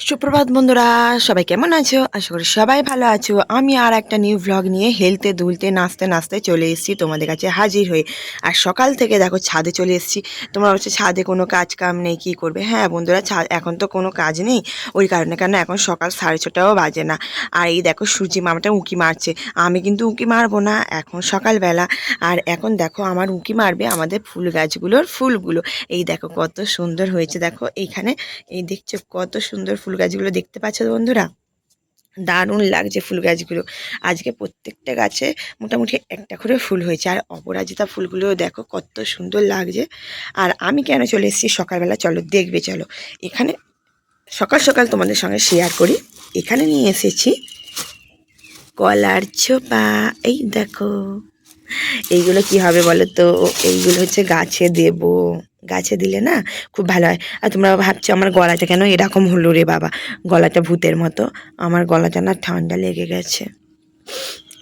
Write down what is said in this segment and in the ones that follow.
সুপ্রভাত বন্ধুরা, সবাই কেমন আছো? আশা করি সবাই ভালো আছো। আমি আর একটা নিউ ভ্লগ নিয়ে হেলতে দুলতে নাচতে নাচতে চলে এসেছি তোমাদের কাছে হাজির হয়ে। আর সকাল থেকে দেখো ছাদে চলে এসেছি। তোমরা হচ্ছে ছাদে কোনো কাজ কাম নেই, কি করবে? হ্যাঁ বন্ধুরা, ছাদ এখন তো কোনো কাজ নেই। ওই কারণে কেন এখন সকাল সাড়ে ছটাও বাজে না। আর এই দেখো, সূর্যি মামাটা উঁকি মারছে। আমি কিন্তু উঁকি মারবো না, এখন সকালবেলা। আর এখন দেখো, আমার উঁকি মারবে আমাদের ফুল গাছগুলোর ফুলগুলো। এই দেখো, কত সুন্দর হয়েছে। দেখো, এইখানে এই দেখছ, কত সুন্দর ফুল গাছগুলো দেখতে পাচ্ছ বন্ধুরা? দারুণ লাগছে ফুল গাছগুলো আজকে প্রত্যেকটা গাছে মোটামুটি একটা করে ফুল হয়েছে। আর অপরাজিতা ফুলগুলো দেখো কত সুন্দর লাগছে। আর আমি কেন চলে এসেছি সকালবেলা? চলো দেখবে, চলো। এখানে সকাল সকাল তোমাদের সঙ্গে শেয়ার করি। এখানে নিয়ে এসেছি কলার ছোপা। এই দেখো। এইগুলো কি হবে বলো তো এইগুলো হচ্ছে গাছে দেব। গাছে দিলে না খুব ভালো হয়। আর তোমরা ভাবছ আমার গলাটা কেন এরকম হলো রে বাবা? গলাটা ভূতের মতো। আমার গলাটা না ঠান্ডা লেগে গেছে।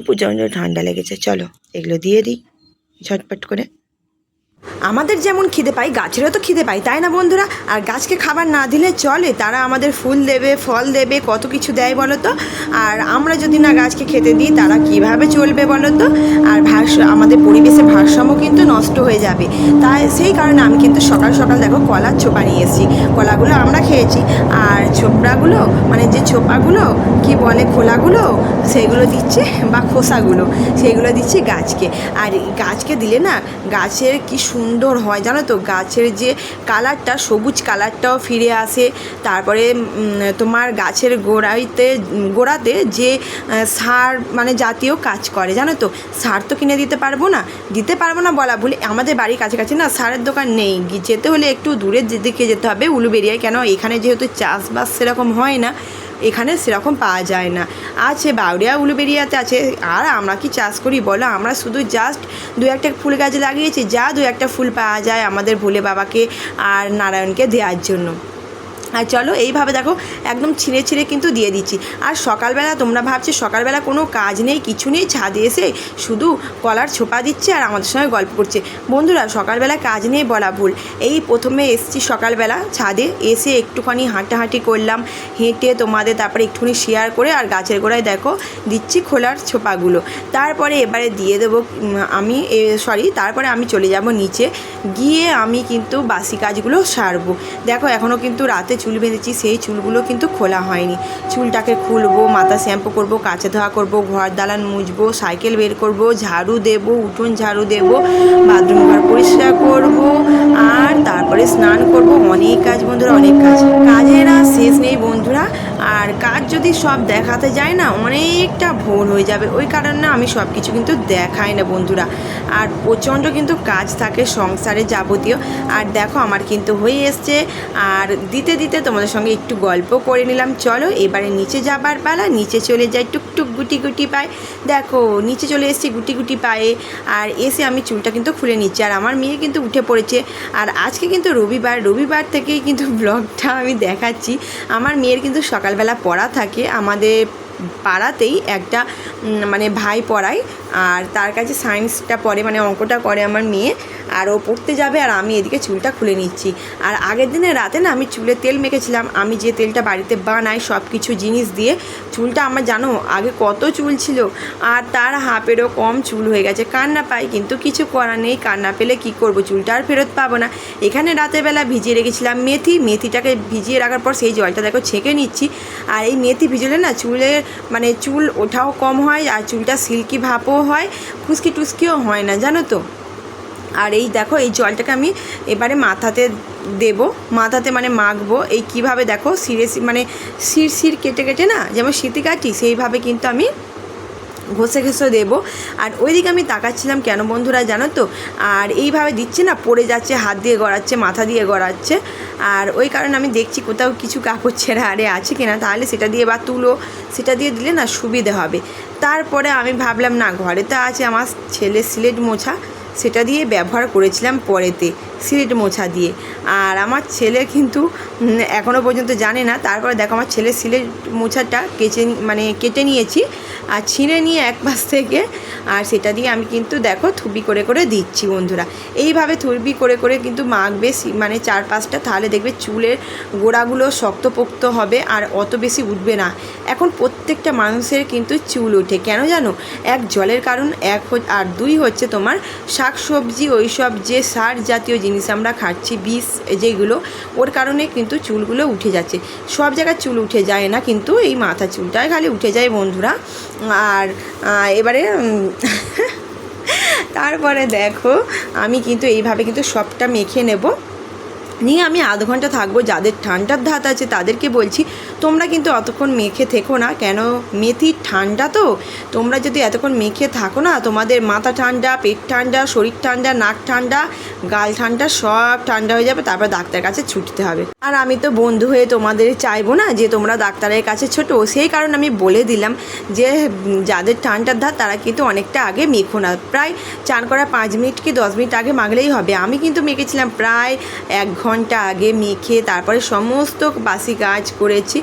প্রচণ্ড ঠান্ডা লেগেছে। চলো, এগুলো দিয়ে দিই। ঝটপট করে। আমাদের যেমন খিদে পাই গাছেরও তো খিদে পাই তাই না বন্ধুরা? আর গাছকে খাবার না দিলে চলে, তারা আমাদের ফুল দেবে, ফল দেবে, কত কিছু দেয় বলো তো? আর আমরা যদি না গাছকে খেতে দিই, তারা কীভাবে চলবে বলো তো? আর ভারস, আমাদের পরিবেশের ভারসাম্য কিন্তু নষ্ট হয়ে যাবে। তাই সেই কারণে আমি কিন্তু সকাল সকাল দেখো কলার ছোপা নিয়ে এসেছি। কলাগুলো আমরা খেয়েছি। আর ছোপড়াগুলো মানে যে ছোপাগুলো, কি বলে খোলাগুলো, সেইগুলো দিচ্ছে, বা খোসাগুলো, সেইগুলো দিচ্ছে গাছকে। আর গাছকে দিলে না, গাছের কি সুন্দর হয়, জানো তো? গাছের যে কালারটা, সবুজ কালারটাও ফিরে আসে। তারপরে তোমার গাছের গোড়াইতে, গোড়াতে যে সার মানে জাতীয় কাজ করে, জানো তো? সার তো কিনে দিতে পারব না। দিতে পারব না বলা ভুল, আমাদের বাড়ির কাছাকাছি না সারের দোকান নেই। যেতে হলে একটু দূরের দিকে যেতে হবে, উলুবেরিয়ায়। কেন? এখানে যেহেতু চাষবাস সেরকম হয় না। এখানে সেরকম পাওয়া যায় না। আছে বাউরিয়া উলুবেরিয়াতে আছে। আর আমরা কি চাষ করি বলো? আমরা শুধু জাস্ট দু একটা ফুল গাছ লাগিয়েছি। যা দু একটা ফুল পাওয়া যায় আমাদের ভোলে বাবাকে আর নারায়ণকে দেওয়ার জন্য। আর চলো এইভাবে দেখো, একদম ছিঁড়ে ছিঁড়ে কিন্তু দিয়ে দিচ্ছি। আর সকালবেলা তোমরা ভাবছ, সকালবেলা কোনো কাজ নেই, কিছু নেই, ছাদে এসে শুধু কলার ছোপা দিচ্ছে আর আমাদের সঙ্গে গল্প করছে। বন্ধুরা, সকালবেলা কাজ নেই বলা ভুল। এই প্রথমে এসছি সকালবেলা ছাদে, এসে একটুখানি হাঁটাহাঁটি করলাম, হেঁটে তোমাদের তারপরে একটুখানি শেয়ার করে আর গাছের গোড়ায় দেখো, দিচ্ছি খোলার ছোপাগুলো। তারপরে এবারে দিয়ে দেবো আমি সরি তারপরে আমি চলে যাব নিচে, গিয়ে আমি কিন্তু বাসি কাজগুলো সারবো। দেখো এখনও কিন্তু রাতে চুল বেঁধেছি, সেই চুলগুলো কিন্তু খোলা হয়নি। চুলটাকে খুলবো, মাথা শ্যাম্পু করব কাছে ধোয়া করব, ঘর দালান মুছবো, সাইকেল বের করব, ঝাড়ু দেব, উঠোন ঝাড়ু দেব, বাথরুম ঘর পরিষ্কার করব, আর তারপরে স্নান করব। অনেক কাজ বন্ধুরা, অনেক কাজ। কাজের আর শেষ নেই বন্ধুরা। আর কাজ যদি সব দেখাতে যায় না, অনেকটা ভোর হয়ে যাবে। ওই কারণে আমি সব কিছু কিন্তু দেখাই না বন্ধুরা। আর প্রচণ্ড কিন্তু কাজ থাকে সংসারে যাবতীয়। আর দেখো, আমার কিন্তু হয়ে এসছে। আর দিতে দিতে তোমাদের সঙ্গে একটু গল্প করে নিলাম। চলো, এবারে নিচে যাবার পালা, নিচে চলে যাই টুকটুক গুটি গুটি পায়ে। দেখো, নিচে চলে এসেছি গুটি গুটি পায়ে, আর এসে আমি চুলটা কিন্তু খুলে নিচ্ছি। আর আমার মেয়ে কিন্তু উঠে পড়েছে। আর আজকে কিন্তু রবিবার রবিবার থেকেই কিন্তু ব্লগটা আমি দেখাচ্ছি। আমার মেয়ের কিন্তু সকালবেলা পড়া থাকে, আমাদের পাড়াতেই একটা মানে ভাই পড়ায়, আর তার কাছে সায়েন্সটা পড়ে মানে অঙ্কটা করে আমার মেয়ে, আর ও পড়তে যাবে, আর আমি এদিকে চুলটা খুলে নিচ্ছি। আর আগের দিনে রাতে না আমি চুলে তেল মেখেছিলাম, আমি যে তেলটা বাড়িতে বানাই সব কিছু জিনিস দিয়ে, চুলটা আমার জানো, আগে কত চুল ছিল, আর তার হাফেরও কম চুল হয়ে গেছে, কান্না পাই, কিন্তু কিছু করার নেই, কান্না পেলে কি করব, চুলটা আর ফেরত পাবো না। এখানে রাতের বেলা ভিজিয়ে রেখেছিলাম মেথি, মেথিটাকে ভিজিয়ে রাখার পর সেই জলটা দেখো ছেঁকে নিচ্ছি, আর এই মেথি ভিজলে না চুলের মানে চুল ওঠাও কম হয় আর চুলটা সিল্কি ভাপও হয় খুশকি টুসকিও হয় না, জানো তো? আর এই দেখো, এই জলটাকে আমি এবারে মাথাতে দেব, মাথাতে মানে মাখবো, এই কীভাবে দেখো সিরে মানে শির শির কেটে কেটে না, যেমন সিঁতি কাটি সেইভাবে কিন্তু আমি ঘষে ঘষে দেবো। আর ওইদিকে আমি তাকাচ্ছিলাম, কেন বন্ধুরা জানো তো? আর এইভাবে দিচ্ছে না, পড়ে যাচ্ছে, হাত দিয়ে গড়াচ্ছে, মাথা দিয়ে গড়াচ্ছে। আর ওই কারণে আমি দেখছি কোথাও কিছু কাপড় ছেঁড়া আরে আছে কিনা, তাহলে সেটা দিয়ে বা তুলো, সেটা দিয়ে দিলে না সুবিধে হবে। তারপরে আমি ভাবলাম, না, ঘরে তো আছে আমার ছেলে সিলেট মোছা, সেটা দিয়ে ব্যবহার করেছিলাম পরেতে। সিলেট মোছা দিয়ে। আর আমার ছেলে কিন্তু এখনও পর্যন্ত জানে না। তারপরে দেখো আমার ছেলে সিলেট মোছাটা কেচে মানে কেটে নিয়েছি। আর ছিঁড়ে নিয়ে এক পাশ থেকে, আর সেটা দিয়ে আমি কিন্তু দেখো থুবি করে করে দিচ্ছি বন্ধুরা। এইভাবে থুবি করে করে কিন্তু মাখবে মানে চার পাঁচটা, তাহলে দেখবে চুলের গোড়াগুলো শক্তপোক্ত হবে আর অত বেশি উঠবে না। এখন প্রত্যেকটা মানুষের কিন্তু চুল ওঠে। কেন জানো? এক জলের কারণ, এক আর দুই হচ্ছে তোমার শাক সবজি ওইসব যে সার জাতীয় জিনিস আমরা খাচ্ছি, বিষ যেগুলো, ওর কারণে কিন্তু চুলগুলো উঠে যাচ্ছে। সব জায়গায় চুল উঠে যায় না কিন্তু এই মাথা চুলটাই খালি উঠে যায় বন্ধুরা। আর এবারে তারপরে দেখো, আমি কিন্তু এইভাবে কিন্তু সবটা মেখে নেব। নিয়ে আমি আধ ঘণ্টা থাকব, যাদের ঠান্ডার ধাত আছে তাদেরকে বলছি তোমরা কিন্তু অতক্ষণ মেখে থেকো না, কেন? মেথি ঠান্ডা তো? তোমরা যদি এতক্ষণ মেখে থাকো না, তোমাদের মাথা ঠান্ডা, পেট ঠান্ডা, শরীর ঠান্ডা, নাক ঠান্ডা, গাল ঠান্ডা, সব ঠান্ডা হয়ে যাবে, তারপর ডাক্তারের কাছে ছুটতে হবে। আর আমি তো বন্ধু হয়ে তোমাদের চাইব না যে তোমরা ডাক্তারের কাছে ছোটো, সেই কারণে আমি বলে দিলাম যে যাদের ঠান্ডার ধার তারা কিন্তু অনেকটা আগে মেখো না। প্রায় চান করা পাঁচ মিনিট কি দশ মিনিট আগে মাখলেই হবে। আমি কিন্তু মেখেছিলাম প্রায় এক ঘণ্টা আগে মেখে, তারপরে সমস্ত বাসি কাজ করেছি।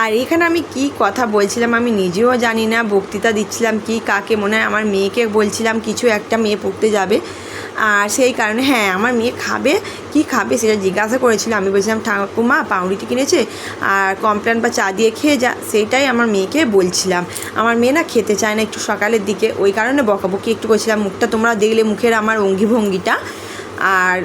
আর এখানে আমি কি কথা বলছিলাম আমি নিজেও জানি না, বক্তৃতা দিচ্ছিলাম কি, কাকে মনে হয় আমার মেয়েকে বলছিলাম কিছু একটা মেয়ে পড়তে যাবে। আর সেই কারণে হ্যাঁ আমার মেয়ে খাবে, কি খাবে সেটা জিজ্ঞাসা করেছিল। আমি বলছিলাম, ঠাকুমা, পাউরুটি কিনেছে আর কমপ্লেন বা চা দিয়ে খেয়ে যা। সেইটাই আমার মেয়েকে বলছিলাম। আমার মেয়ে না খেতে চায় না একটু সকালের দিকে। ওই কারণে বকাবকি একটু করছিলাম। মুখটা তোমরা দেখলে মুখের আমার অঙ্গি ভঙ্গিটা। আর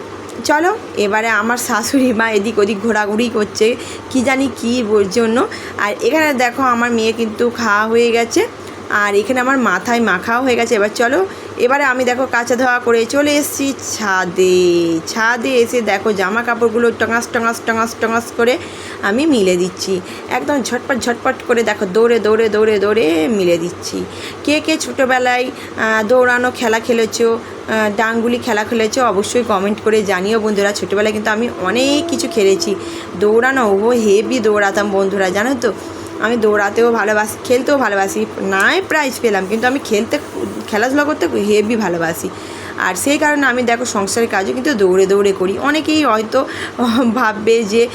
চলো, এবারে আমার শাশুড়ি মা এদিক ওদিক ঘোরাঘুরি করছে, কি জানি কী জন্য। আর এখানে দেখো আমার মেয়ে কিন্তু খাওয়া হয়ে গেছে, আর এখানে আমার মাথায় মাখাও হয়ে গেছে। এবার চলো, এবারে আমি দেখো কাঁচা ধোয়া করে চলে এসেছি ছাদে। ছাদে এসে দেখো জামা কাপড়গুলো টঙাস টঙাস টঙাস টঙাস করে আমি মিলে দিচ্ছি। একদম ঝটপট ঝটপট করে দেখো দৌড়ে দৌড়ে দৌড়ে দৌড়ে মিলে দিচ্ছি। কে কে ছোটোবেলায় দৌড়ানো, খেলা খেলেছো? ডাংগুলি খেলা খেলেছো, অবশ্যই কমেন্ট করে জানিও বন্ধুরা। ছোটোবেলায় কিন্তু আমি অনেক কিছু খেলেছি। দৌড়ানো, ও হেভি দৌড়াতাম বন্ধুরা, জানো তো? আমি দৌড়াতেও ভালোবাসি, খেলতেও ভালোবাসি, নাই প্রাইজ পেলাম, কিন্তু আমি খেলতে, খেলাধুলা করতে হেভি ভালোবাসি। আর সেই কারণে আমি দেখো সংসারের কাজও কিন্তু দৌড়ে দৌড়ে করি। অনেকেই হয়তো ভাববে যে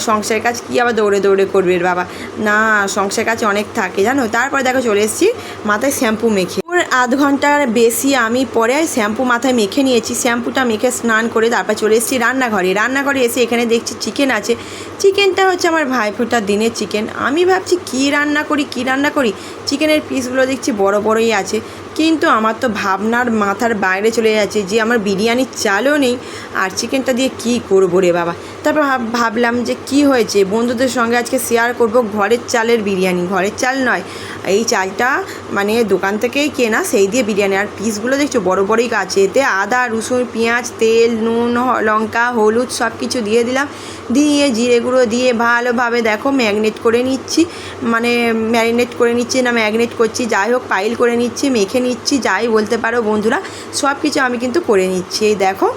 সংসারের কাজ কী আবার দৌড়ে দৌড়ে করবে বাবা? না, সংসারের কাজ অনেক থাকে, জানো? তারপরে দেখো চলে এসেছি, মাথায় শ্যাম্পু মেখে। আধ ঘণ্টার বেশি আমি পরে শ্যাম্পু মাথায় মেখে নিয়েছি। শ্যাম্পুটা মেখে স্নান করে তারপর চলে এসেছি রান্নাঘরে। রান্নাঘরে এসে এখানে দেখছি চিকেন আছে। চিকেনটা হচ্ছে আমার ভাইফোঁটার দিনের চিকেন আমি ভাবছি কি রান্না করি, কি রান্না করি? চিকেনের পিসগুলো দেখছি বড় বড়ই আছে। কিন্তু আমার তো ভাবনার মাথার বাইরে চলে যাচ্ছে যে আমার বিরিয়ানির চালও নেই আর চিকেনটা দিয়ে কী করব রে বাবা? তারপর ভাব- ভাবলাম যে কি হয়েছে? বন্ধুদের সঙ্গে আজকে শেয়ার করব ঘরের চালের বিরিয়ানি। ঘরের চাল নয়, এই চালটা মানে দোকান থেকেই কেনা, সেই দিয়ে বিরিয়ানি। আর পিসগুলো দেখছ, বড় বড়ই আছে এতে আদা, রসুন, পেঁয়াজ, তেল, নুন লঙ্কা, হলুদ সব কিছু দিয়ে দিলাম। দিয়ে জিরে গুঁড়ো দিয়ে ভালোভাবে দেখো ম্যাগনেট করে নিচ্ছি। মানে ম্যারিনেট করে নিচ্ছি না, ম্যাগনেট করছি। যাই হোক পাইল করে নিচ্ছি, মেখে নিচ্ছি, যাই বলতে পারো বন্ধুরা সব কিছু আমি কিন্তু করে নিচ্ছি। এই দেখো।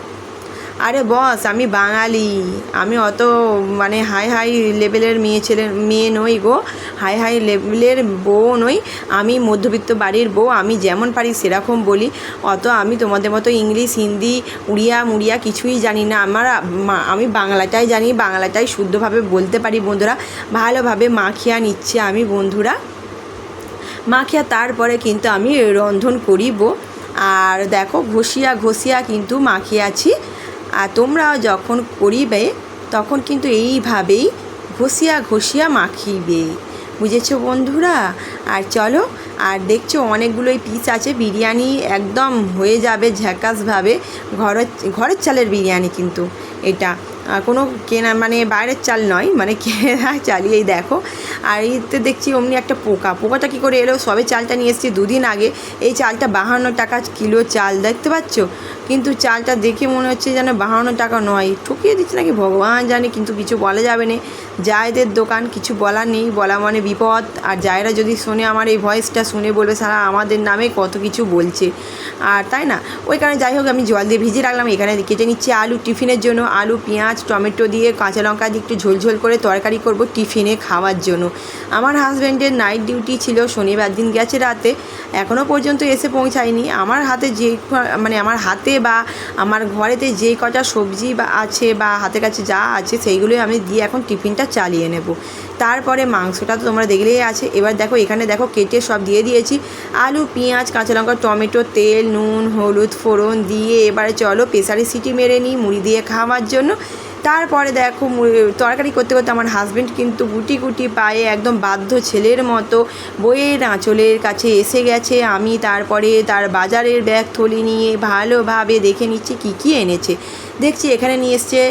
আরে বস, আমি বাঙালি। আমি অত মানে হাই হাই লেভেলের মেয়ে ছেলে, মেয়ে নই গো। হাই হাই লেভেলের বউ নই। আমি মধ্যবিত্ত বাড়ির বউ, আমি যেমন পারি সেরকম বলি। অত আমি তোমাদের মতো ইংলিশ, হিন্দি, উড়িয়া মুড়িয়া কিছুই জানি না। আমার আমি বাংলাটাই জানি, বাংলাটাই শুদ্ধভাবে বলতে পারি বন্ধুরা। ভালোভাবে মাখিয়া নিচ্ছে আমি বন্ধুরা। মাখিয়া তারপরে কিন্তু আমি রন্ধন করিব। আর দেখো, ঘষিয়া ঘষিয়া কিন্তু মাখিয়াছি। আর তোমরাও যখন করিবে, তখন কিন্তু এইভাবেই ঘষিয়া ঘষিয়া মাখিবে। বুঝেছ বন্ধুরা? আর চলো, আর দেখছ অনেকগুলোই পিস আছে, বিরিয়ানি একদম হয়ে যাবে ঝ্যাকাসভাবে ঘরের ঘরের চালের বিরিয়ানি কিন্তু এটা। কোনো কেনা মানে বাইরের চাল নয় মানে কেনা চালিয়েই দেখো। আর এতে দেখছি অমনি একটা পোকা। পোকাটা কী করে এলো? সবে চালটা নিয়ে এসেছি দুদিন আগে। এই চালটা বাহান্ন টাকা কিলো চাল, দেখতে পাচ্ছ? কিন্তু চালটা দেখে মনে হচ্ছে যেন বাহান্ন টাকা নয়। ঠকিয়ে দিচ্ছে নাকি ভগবান জানে, কিন্তু কিছু বলা যাবে না। জায়দের দোকান কিছু বলার নেই, বলা মানে বিপদ। আর জায়রা যদি শোনে আমার এই ভয়েসটা, শুনে বলবে, সারা আমাদের নামে কত কিছু বলছে। আর তাই না? ওই কারণে যাই হোক, আমি জল দিয়ে ভিজিয়ে রাখলাম। এখানে কেটে নিচ্ছি আলু টিফিনের জন্য। আলু, পেঁয়াজ, টমেটো দিয়ে কাঁচা লঙ্কা দিয়ে একটু ঝোলঝোল করে তরকারি করব টিফিনে খাওয়ার জন্য। আমার হাজব্যান্ডের নাইট ডিউটি ছিল, শনিবার দিন গেছে রাতে। এখনও পর্যন্ত এসে পৌঁছায়নি। আমার হাতে যে মানে আমার হাতে বা আমার ঘরেতে যে কটা সবজি বা আছে বা হাতের কাছে যা আছে সেইগুলোই আমি দিয়ে এখন টিফিনটা চালিয়ে নেব। তারপরে মাংসটা তো তোমরা দেখলেই আছে। এবার দেখো, এখানে দেখো কেটে সব দিয়ে দিয়েছি। আলু, পেঁয়াজ, কাঁচা লঙ্কা, টমেটো, তেল, নুন, হলুদ, ফোড়ন দিয়ে এবারে চলো প্রেসারে সিটি মেরে নিই, মুড়ি দিয়ে খাওয়ার জন্য। তারপরে দেখো তরকারি করতে করতে আমার হাজব্যান্ড কিন্তু গুটি গুটি পায়ে একদম বাধ্য ছেলের মতো বইয়ের আঁচলের কাছে এসে গেছে। আমি তারপরে তার বাজারের ব্যাগ থলি নিয়ে ভালোভাবে দেখে নিচ্ছি কী কী এনেছে। দেখছি এখানে নিয়ে এসছে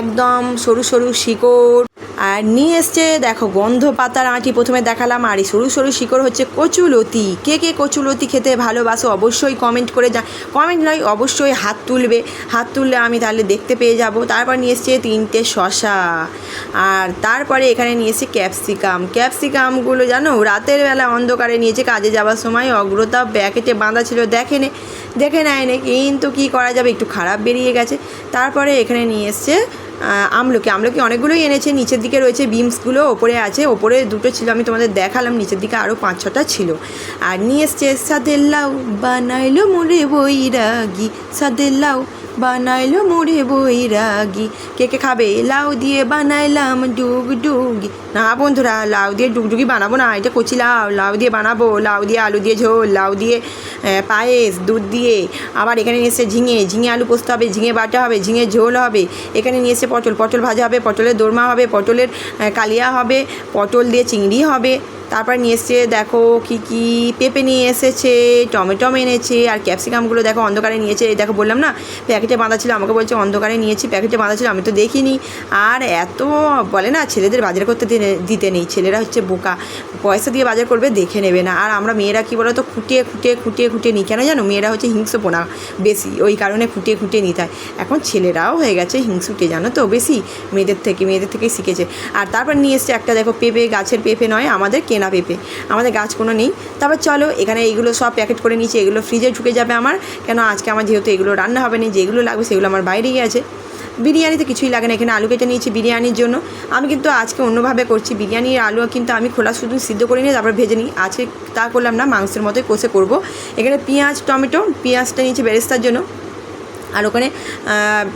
একদম সরু সরু শিকড় আর নিয়ে এসছে, দেখো, গন্ধ পাতার আঁটি প্রথমে দেখালাম, আর এই সরু সরু শিকড় হচ্ছে কচুলতি। কে কে কচুলতি খেতে ভালোবাসো অবশ্যই কমেন্ট করে যা কমেন্ট নয়, অবশ্যই হাত তুলবে। হাত তুললে আমি তাহলে দেখতে পেয়ে যাব। তারপর নিয়ে এসছে তিনটে শশা আর তারপরে এখানে নিয়ে এসছে ক্যাপসিকাম ক্যাপসিকামগুলো জানো, রাতের বেলা অন্ধকারে নিয়েছে, কাজে যাওয়ার সময় অগ্রতা প্যাকেটে বাঁধা ছিল, দেখে নে, দেখে নেয় নে কিন্তু কী করা যাবে, একটু খারাপ বেরিয়ে গেছে। তারপরে এখানে নিয়ে এসছে আমলকি। আমলকি অনেকগুলোই এনেছে। নিচের দিকে রয়েছে বিমসগুলো, ওপরে আছে। ওপরে দুটো ছিল, আমি তোমাদের দেখালাম। নিচের দিকে আরও পাঁচ, ছটা ছিল। আর নিয়ে এসছে সাদের লাউ বানাইলো মোরে বৈরাগি। সাদের লাউ বানাইলো মোরে বৈরাগি কে কে খাবে? লাউ দিয়ে বানাইলাম ডুগ ডুগি। না বন্ধুরা, লাউ দিয়ে ডুগডুগি বানাবো না, এটা কচি লাউ। লাউ দিয়ে বানাবো, লাউ দিয়ে আলু দিয়ে ঝোল, লাউ দিয়ে পায়েস, দুধ দিয়ে। আবার এখানে নিয়ে এসে ঝিঙে ঝিঙে আলু পোস্ত হবে, ঝিঙে বাটা হবে, ঝিঙে ঝোল হবে। এখানে নিয়ে এসে পটল পটল ভাজা হবে, পটলের দোরমা হবে, পটলের কালিয়া হবে, পটল দিয়ে চিংড়ি হবে। তারপর নিয়ে এসছে, দেখো কি কি পেঁপে নিয়ে এসেছে টমেটো এনেছে, আর ক্যাপসিকামগুলো দেখো অন্ধকারে নিয়েছে। এই দেখো বললাম না, প্যাকেটে বাঁধা ছিল, আমাকে বলছে অন্ধকারে নিয়েছি, প্যাকেটে বাঁধা ছিল, আমি তো দেখিনি। আর এত বলে না, ছেলেদের বাজার করতে দিতে নেই, ছেলেরা হচ্ছে বোকা। পয়সা দিয়ে বাজার করবে, দেখে নেবে না। আর আমরা মেয়েরা কী বলো তো খুঁটিয়ে খুঁটিয়ে খুঁটিয়ে খুঁটিয়ে নিই। কেন জানো, মেয়েরা হচ্ছে হিংস্রপোনা বেশি, ওই কারণে খুঁটিয়ে খুঁটিয়ে নিতে হয়। এখন ছেলেরাও হয়ে গেছে হিংসুটে জানো তো, বেশি। মেয়েদের থেকে, মেয়েদের থেকেই শিখেছে। আর তারপর নিয়ে এসছে একটা, দেখো, পেঁপে, গাছের পেঁপে নয়, আমাদের কেনা পেঁপে। আমাদের গাছ কোনো নেই। তারপর চলো, এখানে এইগুলো সব প্যাকেট করে নিচ্ছি এগুলো ফ্রিজে ঢুকে যাবে আমার। কেন আজকে আমার যেহেতু এগুলো রান্না হবে না, যেগুলো লাগবে সেগুলো আমার বাইরেই আছে। বিরিয়ানিতে কিছুই লাগে না, এখানে আলু কেটে নিয়েছি বিরিয়ানির জন্য। আমি কিন্তু আজকে অন্যভাবে করছি, বিরিয়ানির আলু কিন্তু আমি খোলা শুধু সিদ্ধ করে নিয়ে তারপর ভেজে নিই। আজকে তা করলাম না, মাংসের মতোই কষে করব। এখানে পেঁয়াজ, টমেটো, পেঁয়াজটা নিয়েছি বেরেস্তার জন্য। আর ওখানে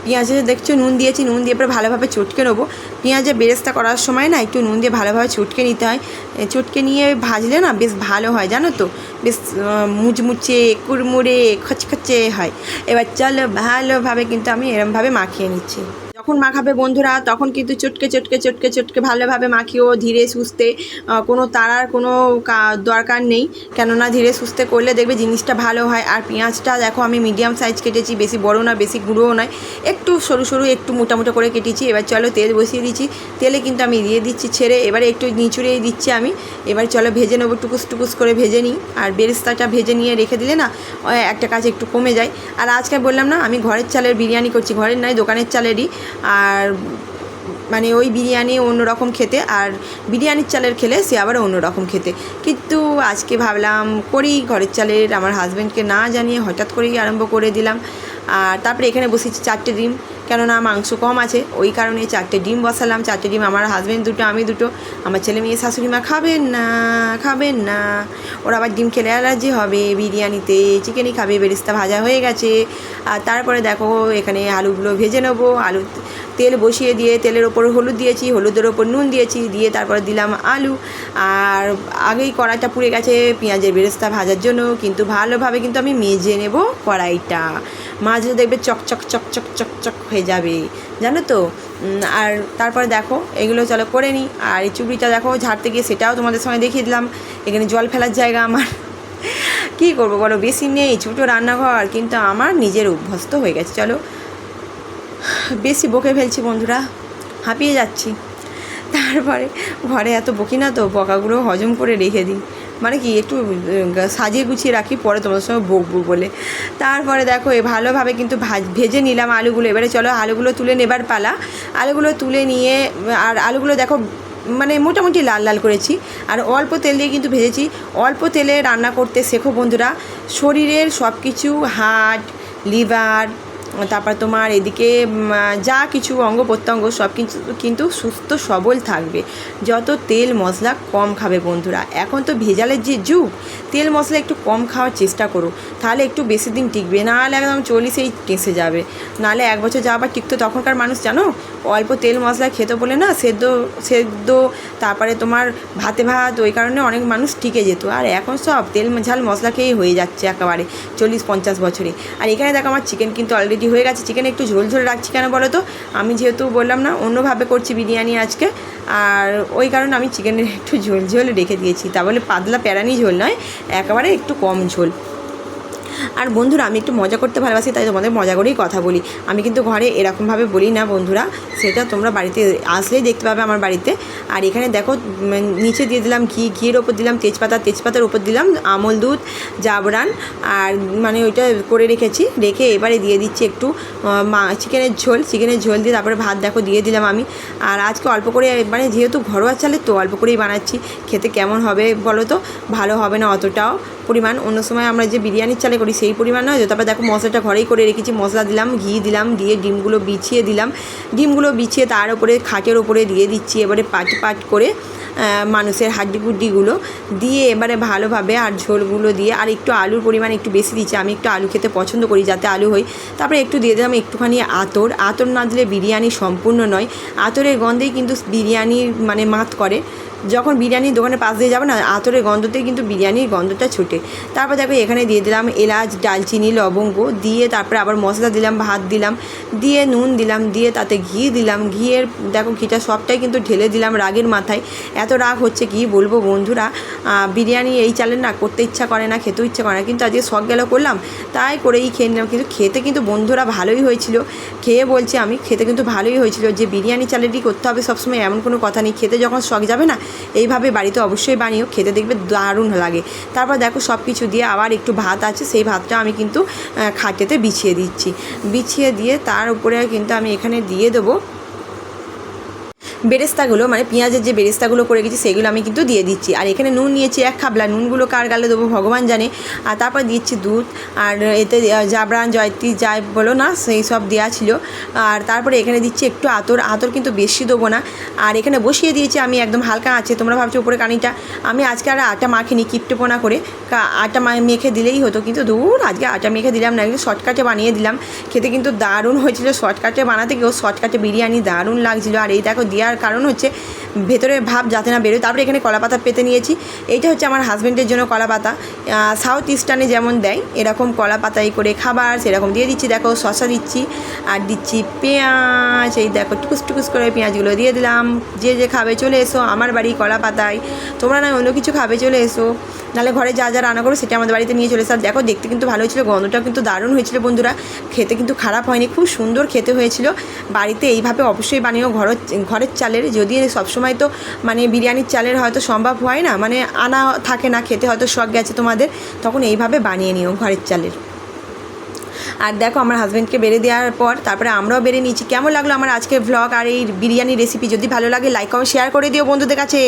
পেঁয়াজে দেখছ নুন দিয়েছি, নুন দিয়ে পরে ভালোভাবে চটকে নেব। পেঁয়াজে বেরেস্তা করার সময় না একটু নুন দিয়ে ভালোভাবে চটকে নিতে হয়। চটকে নিয়ে ভাজলে না বেশ ভালো হয়, জানো তো? বেশ মুচমুচে, কুড়মুড়ে, খচখচে হয়। এবার চলো ভালোভাবে কিন্তু আমি এরমভাবে মাখিয়ে নিচ্ছি। যখন মাখাবে বন্ধুরা, তখন কিন্তু চটকে চটকে চটকে চটকে ভালোভাবে মাখিও, ধীরে সুস্থে কোনো তারার কোনো দরকার নেই। কেননা ধীরে সুস্থে করলে দেখবে জিনিসটা ভালো হয়। আর পেঁয়াজটা দেখো আমি মিডিয়াম সাইজ কেটেছি, বেশি বড় না বেশি গুঁড়োও নয়। একটু সরু সরু, একটু মোটা মোটা করে কেটেছি। এবার চলো তেল বসিয়ে দিচ্ছি। তেলে কিন্তু আমি দিয়ে দিচ্ছি ছেড়ে, এবারে একটু নিচুড়ে দিচ্ছি আমি। এবার চলো ভেজে নেব, টুকুস টুকুস করে ভেজে নিই। আর বেরেস্তাটা ভেজে নিয়ে রেখে দিলে না একটা কাজ একটু কমে যায়। আর আজকে বললাম না, আমি ঘরের চালের বিরিয়ানি করছি, ঘরের নয়, দোকানের চালেরই। আর মানে ওই বিরিয়ানি অন্যরকম খেতে আর বিরিয়ানির চালের খেলে সে আবার অন্যরকম খেতে। কিন্তু আজকে ভাবলাম করি, ঘরের চালের, আমার হাজব্যান্ডকে না জানিয়ে হঠাৎ করেই আরম্ভ করে দিলাম। আর তারপরে এখানে বসেছি চারটে ডিম। কেননা মাংস কম আছে, ওই কারণে চারটে ডিম বসালাম, চারটে ডিম আমার হাজব্যান্ড দুটো, আমি দুটো, আমার ছেলে মেয়ে শাশুড়ি মা খাবেন না খাবেন না। ওরা আবার ডিম খেলে অ্যালার্জি হবে, বিরিয়ানিতে চিকেনই খাবে, বেরিস্তা ভাজা হয়ে গেছে। আর তারপরে দেখো, এখানে আলুগুলো ভেজে নেব, আলু তেল বসিয়ে দিয়ে তেলের ওপর হলুদ দিয়েছি, হলুদের ওপর নুন দিয়েছি, দিয়ে তারপরে দিলাম আলু। আর আগেই কড়াইটা পুড়ে গেছে, পেঁয়াজের বেরেস্তা ভাজার জন্য, কিন্তু ভালোভাবে কিন্তু আমি মেজে নেব কড়াইটা। মাঝে দেখবে চকচক চকচক চকচক হয়ে যাবে, জানো তো? আর তারপরে দেখো, এগুলো চলো করে নিই। আর এই চুবড়িটা দেখো, ঝাড়তে গিয়ে সেটাও তোমাদের সঙ্গে দেখিয়ে দিলাম। এখানে জল ফেলার জায়গা আমার। কী করব বলো, বেশি নেই, ছোটো রান্নাঘর, কিন্তু আমার নিজের অভ্যস্ত হয়ে গেছে, চলো। বেশি বকে ফেলছি বন্ধুরা, হাঁপিয়ে যাচ্ছি। তারপরে ঘরে এত বকি না তো, বকাগুলো হজম করে রেখে দিই। মানে কি, একটু সাজিয়ে গুছিয়ে রাখি, পরে তোমাদের সঙ্গে বকবো বলে। তারপরে দেখো, এ ভালোভাবে কিন্তু ভাজ, ভেজে নিলাম আলুগুলো। এবারে চলো আলুগুলো তুলে নেবার পালা। আলুগুলো তুলে নিয়ে, আর আলুগুলো দেখো মানে মোটামুটি লাল লাল করেছি। আর অল্প তেল দিয়ে কিন্তু ভেজেছি। অল্প তেলে রান্না করতে শেখো বন্ধুরা, শরীরের সব কিছু হার্ট, লিভার তারপর তোমার এদিকে যা কিছু অঙ্গ প্রত্যঙ্গ সব কিছু কিন্তু সুস্থ সবল থাকবে। যত তেল মশলা কম খাবে বন্ধুরা। এখন তো ভেজালের যে যুগ, তেল মশলা একটু কম খাওয়ার চেষ্টা করো। তাহলে একটু বেশি দিন টিকবে নাহলে একদম চল্লিশেই কেঁসে যাবে। নাহলে এক বছর যাওয়া আবার টিকতো তখনকার মানুষ, জানো? অল্প তেল মশলা খেতে বলে না, সেদ্ধ সেদ্ধ, তারপরে তোমার ভাতে ভাত, ওই কারণে অনেক মানুষ টিকে যেত। আর এখন সব তেল ঝাল মশলা খেয়েই হয়ে যাচ্ছে একেবারে চল্লিশ, পঞ্চাশ বছরে। আর এখানে দেখো আমার চিকেন কিন্তু অলরেডি হয়ে গেছে। চিকেন একটু ঝোল ঝোল রাখছি কেন বলো তো? আমি যেহেতু বললাম না, অন্যভাবে করছি বিরিয়ানি আজকে। আর ওই কারণে আমি চিকেনের একটু ঝোল ঝোল রেখে দিয়েছি। তা বলে পাতলা প্যারানি ঝোল নয়, একেবারে একটু কম ঝোল। আর বন্ধুরা, আমি একটু মজা করতে ভালোবাসি, তাই তোমাদের মজা করেই কথা বলি। আমি কিন্তু ঘরে এরকমভাবে বলি না বন্ধুরা, সেটা তোমরা বাড়িতে আসলেই দেখতে পাবে আমার বাড়িতে। আর এখানে দেখো নিচে দিয়ে দিলাম ঘি, ঘিয়ের ওপর দিলাম তেজপাতা, তেজপাতার ওপর দিলাম আমল দুধ, জাবরান, আর মানে ওইটা করে রেখেছি। রেখে এবারে দিয়ে দিচ্ছি একটু মা, চিকেনের ঝোল চিকেনের ঝোল দিয়ে তারপরে ভাত দেখো দিয়ে দিলাম আমি। আর আজকে অল্প করে মানে যেহেতু ঘরোয়া চালের তো অল্প করেই বানাচ্ছি, খেতে কেমন হবে বলো তো? ভালো হবে না অতটাও? পরিমাণ। অন্য সময় আমরা যে বিরিয়ানির চালে করি, সেই পরিমাণ নয় তারপর দেখো মশলাটা ঘরেই করে রেখেছি। মশলা দিলাম, ঘি দিলাম, দিয়ে ডিমগুলো বিছিয়ে দিলাম। ডিমগুলো বিছিয়ে তার উপরে খাটের ওপরে দিয়ে দিচ্ছি। এবারে পাট পাট করে মানুষের হাড্ডি গুড্ডিগুলো দিয়ে এবারে ভালোভাবে আর ঝোলগুলো দিয়ে আর একটু আলুর পরিমাণ একটু বেশি দিচ্ছি। আমি একটু আলু খেতে পছন্দ করি যাতে আলু হয়। তারপরে একটু দিয়ে দিলাম একটুখানি আতর। আতর না দিলে বিরিয়ানি সম্পূর্ণ নয়। আতরের গন্ধেই কিন্তু বিরিয়ানি মানে মাত করে। যখন বিরিয়ানির দোকানের পাশ দিয়ে যাবে না, আতরের গন্ধতেই কিন্তু বিরিয়ানির গন্ধটা ছুটে। তারপর দেখো এখানে দিয়ে দিলাম এলাচ, ডালচিনি, লবঙ্গ দিয়ে তারপরে আবার মশলা দিলাম, ভাত দিলাম, দিয়ে নুন দিলাম, দিয়ে তাতে ঘি দিলাম। ঘিয়ের দেখো ঘিটা সবটাই কিন্তু ঢেলে দিলাম রাগের মাথায়। এত রাগ হচ্ছে কি বলব বন্ধুরা? বিরিয়ানি এই চালের না করতে ইচ্ছা করে না, খেতেও ইচ্ছা করে না, কিন্তু আজকে শখ গেল করলাম, তাই করেই খেয়ে নিলাম। কিন্তু খেতে কিন্তু বন্ধুরা ভালোই হয়েছিল। খেয়ে বলছি আমি, খেতে কিন্তু ভালোই হয়েছিল। যে বিরিয়ানি চালেরই করতে হবে সবসময় এমন কোনো কথা নেই, খেতে যখন শখ যাবে না, এইভাবে বাড়িতে অবশ্যই বানিয়েও খেতে দেখবে দারুণ লাগে। তারপর দেখো সব কিছু দিয়ে আবার একটু ভাত আছে, সেই ভাতটা আমি কিন্তু খাটেতে বিছিয়ে দিচ্ছি। বিছিয়ে দিয়ে তার উপরে কিন্তু আমি এখানে দিয়ে দেবো বেরেস্তাগুলো মানে পেঁয়াজের যে বেরেস্তাগুলো করে গেছি, সেগুলো আমি কিন্তু দিয়ে দিচ্ছি। আর এখানে নুন নিয়েছি এক খাবলা। নুনগুলো কার গালে দেবো ভগবান জানে। আর তারপর দিচ্ছি দুধ। আর এতে জাবরান জয়ত্রী, যাই বলো না, সেই সব দেওয়া ছিল। আর তারপরে এখানে দিচ্ছি একটু আতর। আতর কিন্তু বেশি দেবো না। আর এখানে বসিয়ে দিয়েছি আমি একদম হালকা আছে তোমরা ভাবছ উপরে কানিটা। আমি আজকে আর আটা মাখিনি কিপটেপোনা করে। আটা মেখে দিলেই হতো। কিন্তু দূর আজকে আটা মেখে দিলাম না। একটু শর্টকাটে বানিয়ে দিলাম। খেতে কিন্তু দারুণ হয়েছিল। শর্টকাটে বানাতে গিয়েও শর্টকাটে বিরিয়ানি দারুণ লাগছিল। আর এই দেখো দেওয়ার কারণ হচ্ছে ভেতরে ভাব যাতে না বেরোয়। তারপরে এখানে কলা পাতা পেতে নিয়েছি। এইটা হচ্ছে আমার হাজব্যান্ডের জন্য কলা পাতা সাউথ ইস্টার্নে যেমন দেয়, এরকম কলা পাতাই করে খাবার, সেরকম দিয়ে দিচ্ছি। দেখো শশা দিচ্ছি, আর দিচ্ছি পেঁয়াজ। এই দেখো, টুকুস টুকুস করে পেঁয়াজগুলো দিয়ে দিলাম। যে যে খাবে চলে এসো। আমার বাড়ি কলা পাতায় তোমরা না অন্য কিছু খাবে চলে এসো। নাহলে ঘরে যা যা রান্না করো সেটা আমাদের বাড়িতে নিয়ে চলে এসো দেখো দেখতে কিন্তু ভালো হয়েছিল, গন্ধটাও কিন্তু দারুণ হয়েছিল বন্ধুরা। খেতে কিন্তু খারাপ হয়নি, খুব সুন্দর খেতে হয়েছিল। বাড়িতে এইভাবে অবশ্যই বানিয়েও ঘর, ঘরের চালের, যদি সবসময় তো মানে বিরিয়ানির চালের হয়তো সম্ভব হয় না মানে আনা থাকে না, খেতে হয়তো শখ গেছে তোমাদের, তখন এইভাবে বানিয়ে নিও ঘরের চালের। আর দেখো আমার হাজব্যান্ডকে বেড়ে দেওয়ার পর তারপরে আমরাও বেড়ে নিয়েছি। কেমন লাগল আমার আজকে ভ্লগ আর এই বিরিয়ানি রেসিপি যদি ভালো লাগে লাইক কমেন্ট শেয়ার করে দিও বন্ধুদের কাছে।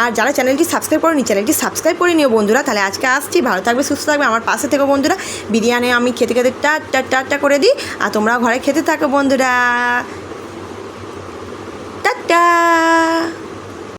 আর যারা চ্যানেলটি সাবস্ক্রাইব করোনি চ্যানেলটি সাবস্ক্রাইব করে নিও বন্ধুরা। তাহলে আজকে আসছি, ভালো থাকবে, সুস্থ থাকবে। আমার পাশে থেকো বন্ধুরা। বিরিয়ানি আমি খেতে খেতে টাট টাট টাটটা করে দিই। আর তোমরাও ঘরে খেতে থাকো বন্ধুরা। টাটা